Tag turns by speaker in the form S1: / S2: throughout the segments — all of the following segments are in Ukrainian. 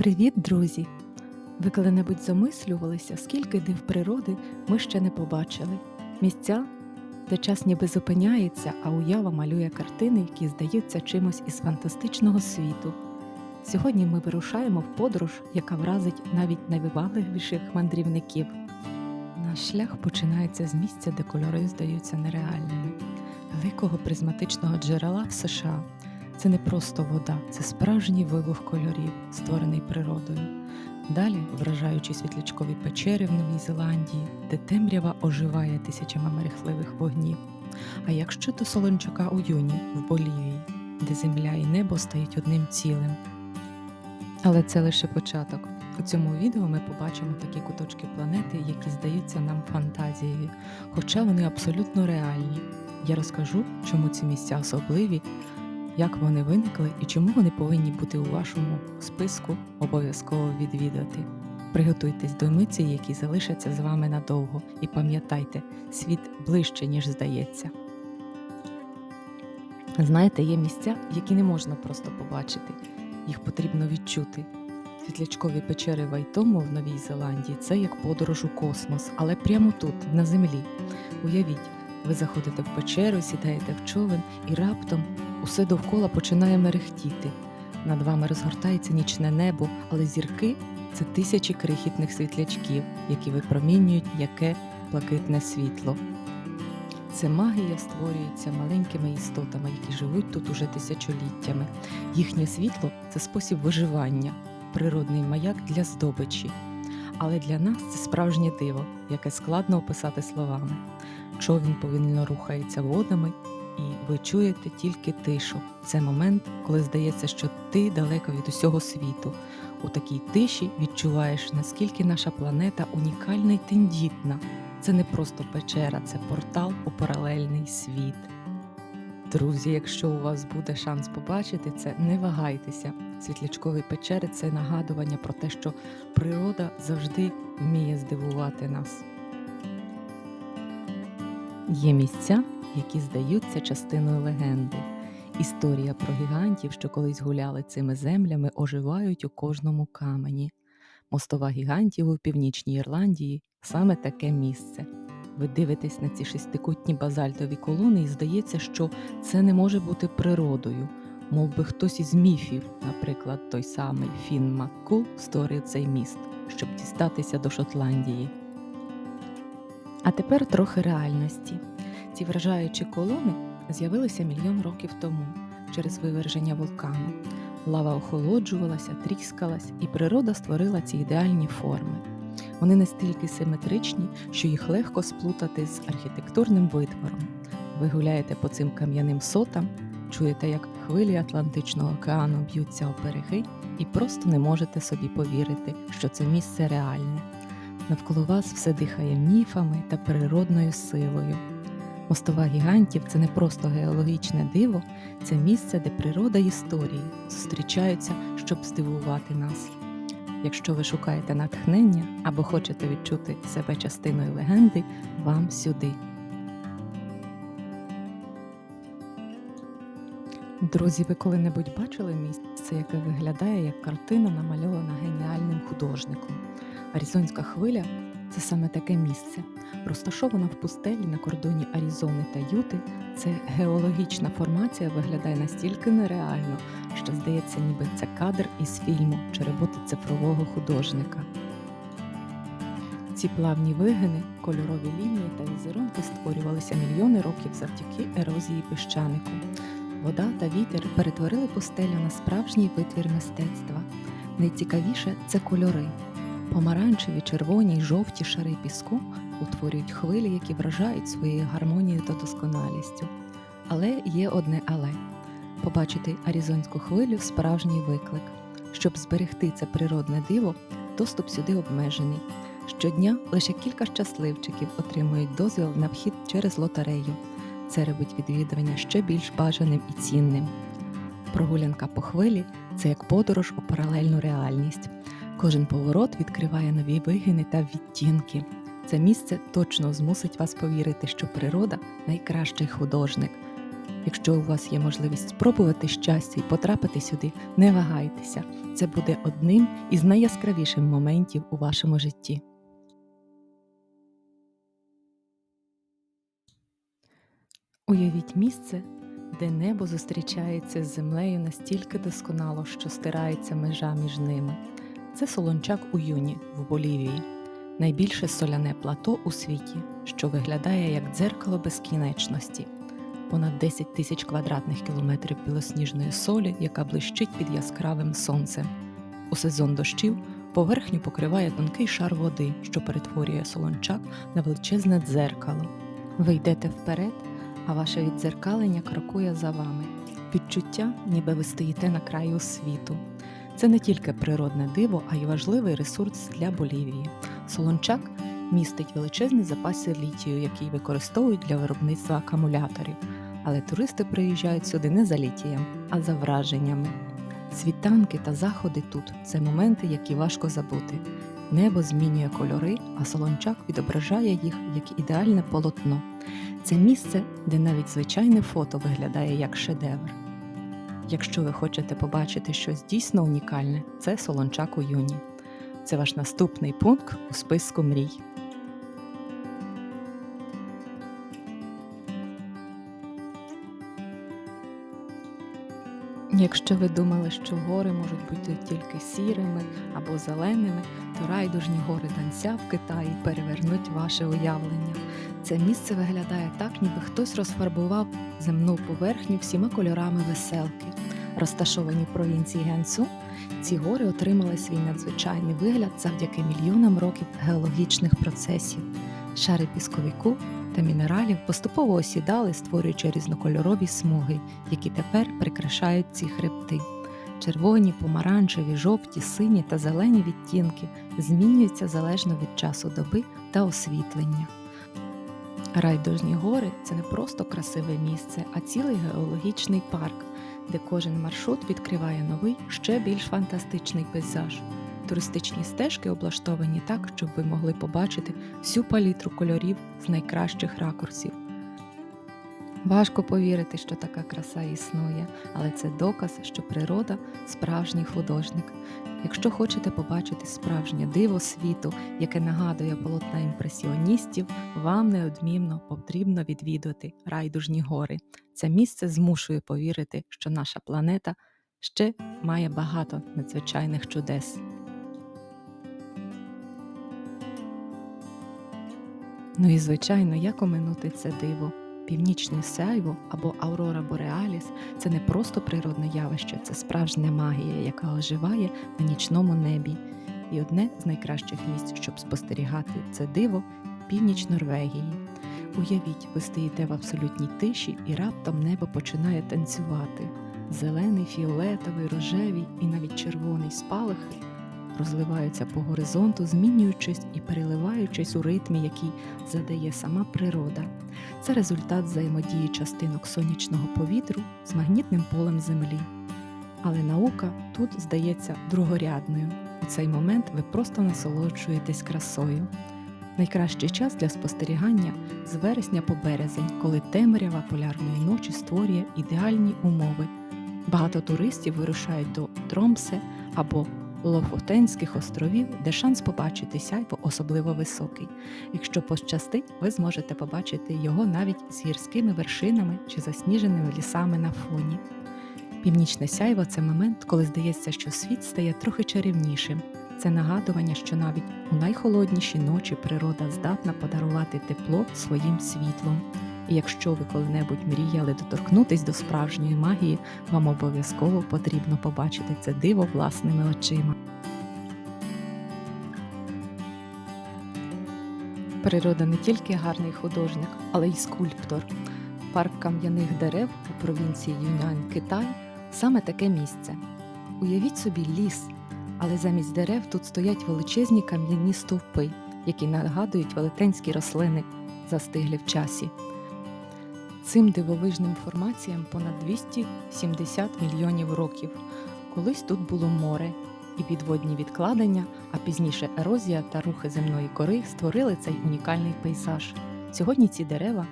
S1: Привіт, друзі! Ви коли-небудь замислювалися, скільки див природи ми ще не побачили? Місця, де час ніби зупиняється, а уява малює картини, які здаються чимось із фантастичного світу. Сьогодні ми вирушаємо в подорож, яка вразить навіть найвибагливіших мандрівників. Наш шлях починається з місця, де кольори здаються нереальними, великого призматичного джерела в США. Це не просто вода, це справжній вибух кольорів, створений природою. Далі вражаючі світлячкові печери в Новій Зеландії, де темрява оживає тисячами мерехтливих вогнів. А якщо до Солончака у Юні в Болівії, де земля і небо стають одним цілим. Але це лише початок. У цьому відео ми побачимо такі куточки планети, які здаються нам фантазією, хоча вони абсолютно реальні. Я розкажу, чому ці місця особливі як вони виникли і чому вони повинні бути у вашому списку обов'язково відвідати. Приготуйтесь до емоцій, які залишаться з вами надовго, і пам'ятайте, світ ближче, ніж здається. Знаєте, є місця, які не можна просто побачити, їх потрібно відчути. Світлячкові печери Вайтому в Новій Зеландії це як подорож у космос, але прямо тут, на землі. Уявіть, ви заходите в печеру, сідаєте в човен і раптом усе довкола починає мерехтіти. Над вами розгортається нічне небо, але зірки це тисячі крихітних світлячків, які випромінюють яке блакитне світло. Це магія створюється маленькими істотами, які живуть тут уже тисячоліттями. Їхнє світло це спосіб виживання, природний маяк для здобичі. Але для нас це справжнє диво, яке складно описати словами. Човін повільно рухається водами, і ви чуєте тільки тишу. Це момент, коли здається, що ти далеко від усього світу. У такій тиші відчуваєш, наскільки наша планета унікальна й тендітна. Це не просто печера, це портал у паралельний світ. Друзі, якщо у вас буде шанс побачити це, не вагайтеся. Світлячкові печери це нагадування про те, що природа завжди вміє здивувати нас. Є місця, які здаються частиною легенди. Історія про гігантів, що колись гуляли цими землями, оживають у кожному камені. Мостова гігантів у північній Ірландії саме таке місце. Ви дивитесь на ці шестикутні базальтові колони, і здається, що це не може бути природою, мов би хтось із міфів, наприклад, той самий Фін Маккул створив цей міст, щоб дістатися до Шотландії. А тепер трохи реальності. Ці вражаючі колони з'явилися мільйон років тому через виверження вулкану. Лава охолоджувалася, тріскалась, і природа створила ці ідеальні форми. Вони настільки симетричні, що їх легко сплутати з архітектурним витвором. Ви гуляєте по цим кам'яним сотам, чуєте, як хвилі Атлантичного океану б'ються о береги, і просто не можете собі повірити, що це місце реальне. Навколо вас все дихає міфами та природною силою. Мостова гігантів це не просто геологічне диво, це місце, де природа історії зустрічаються, щоб здивувати нас. Якщо ви шукаєте натхнення або хочете відчути себе частиною легенди, вам сюди. Друзі, ви коли-небудь бачили місце, яке виглядає як картина, намальована геніальним художником. Аризонська хвиля це саме таке місце. Розташована в пустелі на кордоні Аризони та Юти, це геологічна формація виглядає настільки нереально, що здається, ніби це кадр із фільму чи роботи цифрового художника. Ці плавні вигини, кольорові лінії та візерунки створювалися мільйони років завдяки ерозії піщанику. Вода та вітер перетворили пустелю на справжній витвір мистецтва. Найцікавіше це кольори. Помаранчеві, червоні й жовті шари піску утворюють хвилі, які вражають своєю гармонією та досконалістю. Але є одне але побачити аризонську хвилю справжній виклик. Щоб зберегти це природне диво, доступ сюди обмежений. Щодня лише кілька щасливчиків отримують дозвіл на вхід через лотерею. Це робить відвідування ще більш бажаним і цінним. Прогулянка по хвилі це як подорож у паралельну реальність. Кожен поворот відкриває нові вигини та відтінки. Це місце точно змусить вас повірити, що природа найкращий художник. Якщо у вас є можливість спробувати щастя і потрапити сюди, не вагайтеся. Це буде одним із найяскравіших моментів у вашому житті. Уявіть місце, де небо зустрічається з землею настільки досконало, що стирається межа між ними. Це Солончак у Юні в Болівії, найбільше соляне плато у світі, що виглядає як дзеркало безкінечності. Понад 10 тисяч квадратних кілометрів білосніжної солі, яка блищить під яскравим сонцем. У сезон дощів поверхню покриває тонкий шар води, що перетворює солончак на величезне дзеркало. Ви йдете вперед, а ваше віддзеркалення крокує за вами. Відчуття, ніби ви стоїте на краю світу. Це не тільки природне диво, а й важливий ресурс для Болівії. Солончак містить величезні запаси літію, який використовують для виробництва акумуляторів. Але туристи приїжджають сюди не за літієм, а за враженнями. Світанки та заходи тут це моменти, які важко забути. Небо змінює кольори, а солончак відображає їх як ідеальне полотно. Це місце, де навіть звичайне фото виглядає як шедевр. Якщо ви хочете побачити щось дійсно унікальне, це Солончак у Юні. Це ваш наступний пункт у списку мрій. Якщо ви думали, що гори можуть бути тільки сірими або зеленими, то райдужні гори Данця в Китаї перевернуть ваше уявлення. Це місце виглядає так, ніби хтось розфарбував земну поверхню всіма кольорами веселки. Розташовані в провінції Генцу, ці гори отримали свій надзвичайний вигляд завдяки мільйонам років геологічних процесів. Шари пісковіку та мінералів поступово осідали, створюючи різнокольорові смуги, які тепер прикрашають ці хребти. Червоні, помаранчеві, жовті, сині та зелені відтінки змінюються залежно від часу доби та освітлення. Райдужні гори це не просто красиве місце, а цілий геологічний парк, де кожен маршрут відкриває новий, ще більш фантастичний пейзаж. Туристичні стежки облаштовані так, щоб ви могли побачити всю палітру кольорів з найкращих ракурсів. Важко повірити, що така краса існує, але це доказ, що природа справжній художник. Якщо хочете побачити справжнє диво світу, яке нагадує полотна імпресіоністів, вам неодмінно потрібно відвідати райдужні гори. Це місце змушує повірити, що наша планета ще має багато надзвичайних чудес. Ну і звичайно, як оминути це диво. Північне сяйво або Аурора Бореаліс це не просто природне явище, це справжня магія, яка оживає на нічному небі. І одне з найкращих місць, щоб спостерігати це диво північ Норвегії. Уявіть, ви стоїте в абсолютній тиші, і раптом небо починає танцювати. Зелений, фіолетовий, рожевий і навіть червоний спалахи розливаються по горизонту, змінюючись і переливаючись у ритмі, який задає сама природа. Це результат взаємодії частинок сонячного повітру з магнітним полем Землі. Але наука тут здається другорядною. У цей момент ви просто насолоджуєтесь красою. Найкращий час для спостерігання з вересня по березень, коли темрява полярної ночі створює ідеальні умови. Багато туристів вирушають до Тромсе або Лофотенських островів, де шанс побачити сяйво особливо високий. Якщо пощастить, ви зможете побачити його навіть з гірськими вершинами чи засніженими лісами на фоні. Північне сяйво це момент, коли здається, що світ стає трохи чарівнішим. Це нагадування, що навіть у найхолодніші ночі природа здатна подарувати тепло своїм світлом. І якщо ви коли-небудь мріяли доторкнутись до справжньої магії, вам обов'язково потрібно побачити це диво власними очима. Природа не тільки гарний художник, але й скульптор. Парк кам'яних дерев у провінції Юньань, Китай саме таке місце. Уявіть собі ліс, але замість дерев тут стоять величезні кам'яні стовпи, які нагадують велетенські рослини, застиглі в часі. Цим дивовижним формаціям понад 270 мільйонів років. Колись тут було море і підводні відкладення, а пізніше ерозія та рухи земної кори створили цей унікальний пейзаж. Сьогодні ці дерева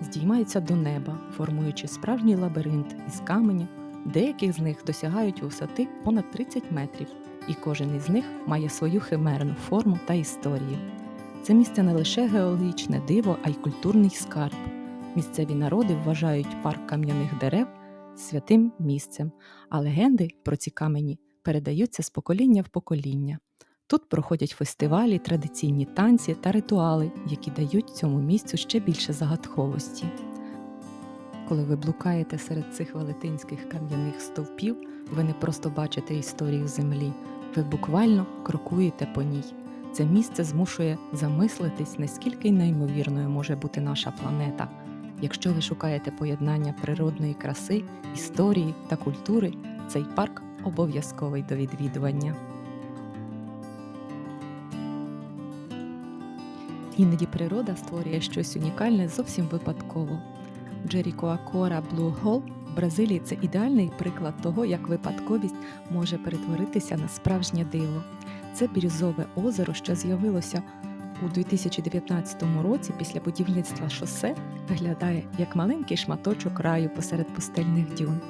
S1: здіймаються до неба, формуючи справжній лабіринт із каменів, деяких з них досягають висоти понад 30 метрів, і кожен із них має свою химерну форму та історію. Це місце не лише геологічне диво, а й культурний скарб. Місцеві народи вважають парк кам'яних дерев святим місцем, а легенди про ці камені передаються з покоління в покоління. Тут проходять фестивалі, традиційні танці та ритуали, які дають цьому місцю ще більше загадковості. Коли ви блукаєте серед цих велетенських кам'яних стовпів, ви не просто бачите історію землі, ви буквально крокуєте по ній. Це місце змушує замислитись, наскільки неймовірною може бути наша планета. Якщо ви шукаєте поєднання природної краси, історії та культури, цей парк обов'язковий до відвідування. Іноді природа створює щось унікальне зовсім випадково. Джерікоакора Блу Гол в Бразилії це ідеальний приклад того, як випадковість може перетворитися на справжнє диво. Це бірюзове озеро, що з'явилося у 2019 році після будівництва шосе, виглядає як маленький шматочок раю посеред пустельних дюн.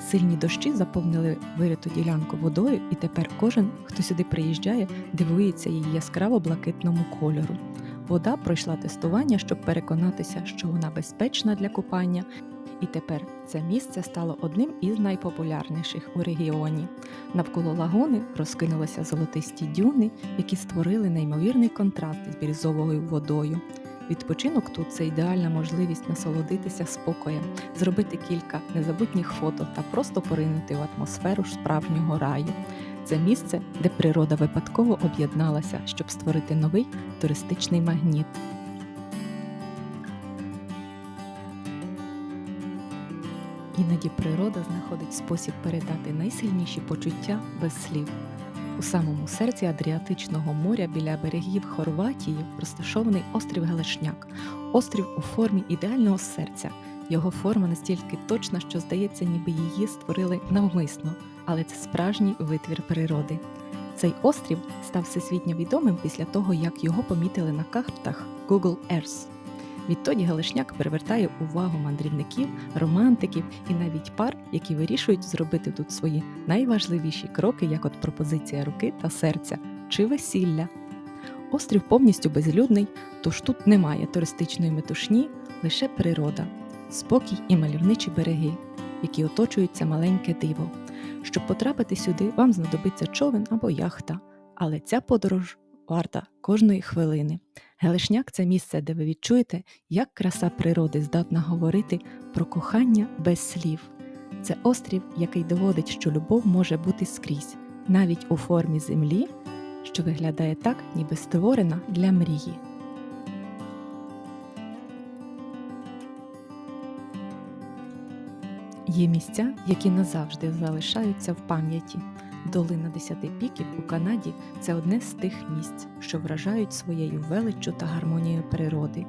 S1: Сильні дощі заповнили вириту ділянку водою, і тепер кожен, хто сюди приїжджає, дивується її яскраво блакитному кольору. Вода пройшла тестування, щоб переконатися, що вона безпечна для купання, і тепер це місце стало одним із найпопулярніших у регіоні. Навколо лагуни розкинулися золотисті дюни, які створили неймовірний контраст з бірюзовою водою. Відпочинок тут це ідеальна можливість насолодитися спокоєм, зробити кілька незабутніх фото та просто поринути в атмосферу справжнього раю. Це місце, де природа випадково об'єдналася, щоб створити новий туристичний магніт. Іноді природа знаходить спосіб передати найсильніші почуття без слів. У самому серці Адріатичного моря біля берегів Хорватії розташований острів Галишняк, острів у формі ідеального серця. Його форма настільки точна, що здається, ніби її створили навмисно, але це справжній витвір природи. Цей острів став всесвітньо відомим після того, як його помітили на картах Google Earth. Відтоді Галишняк привертає увагу мандрівників, романтиків і навіть пар, які вирішують зробити тут свої найважливіші кроки, як от пропозиція руки та серця чи весілля. Острів повністю безлюдний, тож тут немає туристичної метушні, лише природа, спокій і мальовничі береги, які оточують це маленьке диво. Щоб потрапити сюди, вам знадобиться човен або яхта, але ця подорож варта кожної хвилини. Гелешняк це місце, де ви відчуєте, як краса природи здатна говорити про кохання без слів. Це острів, який доводить, що любов може бути скрізь, навіть у формі землі, що виглядає так, ніби створена для мрії. Є місця, які назавжди залишаються в пам'яті. Долина Десяти піків у Канаді це одне з тих місць, що вражають своєю величчю та гармонією природи.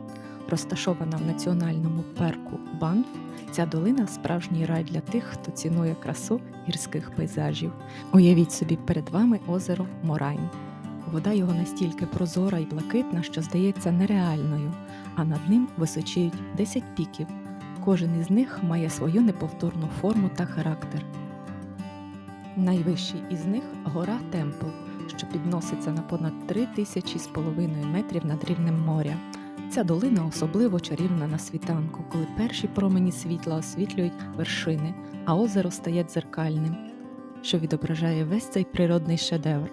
S1: Розташована в національному парку Банф, ця долина справжній рай для тих, хто цінує красу гірських пейзажів. Уявіть собі перед вами озеро Морайн. Вода його настільки прозора і блакитна, що здається нереальною, а над ним височіють 10 піків. Кожен із них має свою неповторну форму та характер. Найвищий із них гора Темпл, що підноситься на понад 3 тисячі з половиною метрів над рівнем моря. Ця долина особливо чарівна на світанку, коли перші промені світла освітлюють вершини, а озеро стає дзеркальним, що відображає весь цей природний шедевр.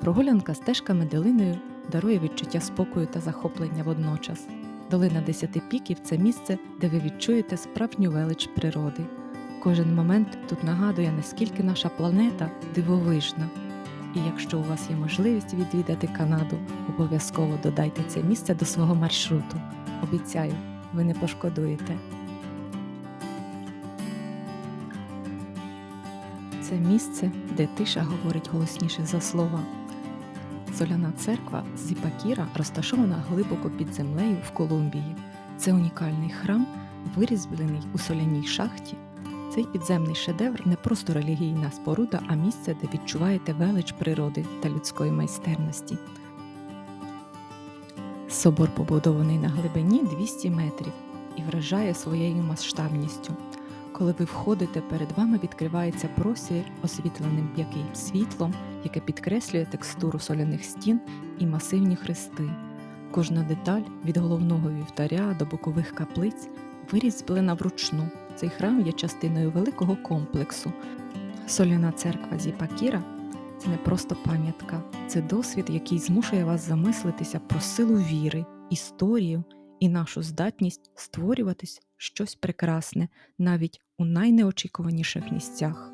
S1: Прогулянка стежками долиною дарує відчуття спокою та захоплення водночас. Долина Десяти піків це місце, де ви відчуєте справжню велич природи. Кожен момент тут нагадує, наскільки наша планета дивовижна. І якщо у вас є можливість відвідати Канаду, обов'язково додайте це місце до свого маршруту. Обіцяю, ви не пошкодуєте. Це місце, де тиша говорить голосніше за слова. Соляна церква Зіпакіра розташована глибоко під землею в Колумбії. Це унікальний храм, вирізблений у соляній шахті. Цей підземний шедевр не просто релігійна споруда, а місце, де відчуваєте велич природи та людської майстерності. Собор побудований на глибині 200 метрів і вражає своєю масштабністю. Коли ви входите, перед вами відкривається простір, освітленим м'яким світлом, яке підкреслює текстуру соляних стін і масивні хрести. Кожна деталь від головного вівтаря до бокових каплиць вирізблена вручну. Цей храм є частиною великого комплексу. Соляна церква Зіпакіра це не просто пам'ятка, це досвід, який змушує вас замислитися про силу віри, історію і нашу здатність створюватись щось прекрасне навіть у найнеочікуваніших місцях.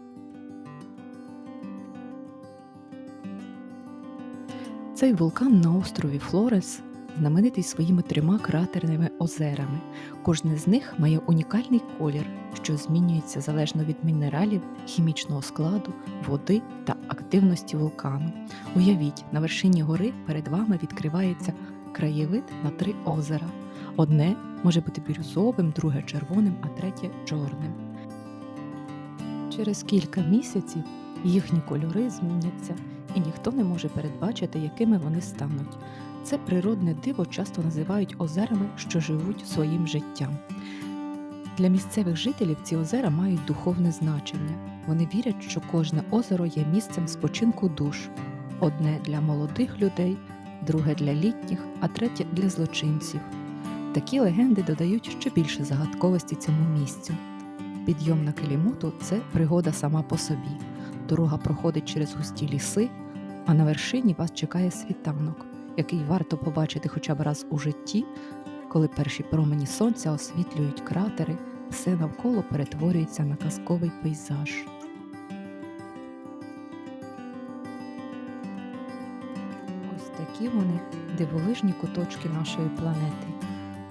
S1: Цей вулкан на острові Флорес знаменитий своїми трьома кратерними озерами. Кожне з них має унікальний колір, що змінюється залежно від мінералів, хімічного складу, води та активності вулкану. Уявіть, на вершині гори перед вами відкривається краєвид на три озера. Одне може бути бірюзовим, друге червоним, а третє чорним. Через кілька місяців їхні кольори зміняться, і ніхто не може передбачити, якими вони стануть. Це природне диво часто називають озерами, що живуть своїм життям. Для місцевих жителів ці озера мають духовне значення. Вони вірять, що кожне озеро є місцем спочинку душ: одне для молодих людей, друге для літніх, а третє для злочинців. Такі легенди додають ще більше загадковості цьому місцю. Підйом на Келімоту це пригода сама по собі. Дорога проходить через густі ліси, а на вершині вас чекає світанок, який варто побачити хоча б раз у житті, коли перші промені сонця освітлюють кратери, все навколо перетворюється на казковий пейзаж. Ось такі вони дивовижні куточки нашої планети,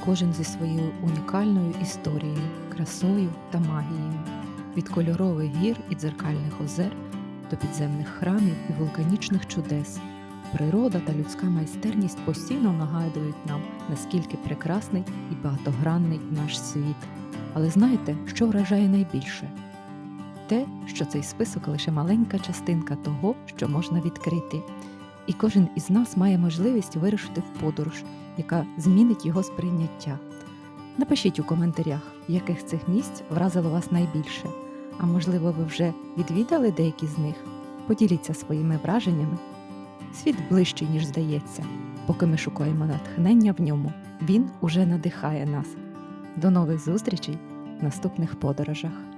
S1: кожен зі своєю унікальною історією, красою та магією, від кольорових гір і дзеркальних озер до підземних храмів і вулканічних чудес. Природа та людська майстерність постійно нагадують нам, наскільки прекрасний і багатогранний наш світ. Але знаєте, що вражає найбільше? Те, що цей список лише маленька частинка того, що можна відкрити. І кожен із нас має можливість вирушити в подорож, яка змінить його сприйняття. Напишіть у коментарях, яких цих місць вразило вас найбільше. А можливо, ви вже відвідали деякі з них? Поділіться своїми враженнями. Світ ближчий, ніж здається. Поки ми шукаємо натхнення в ньому, він уже надихає нас. До нових зустрічей в наступних подорожах.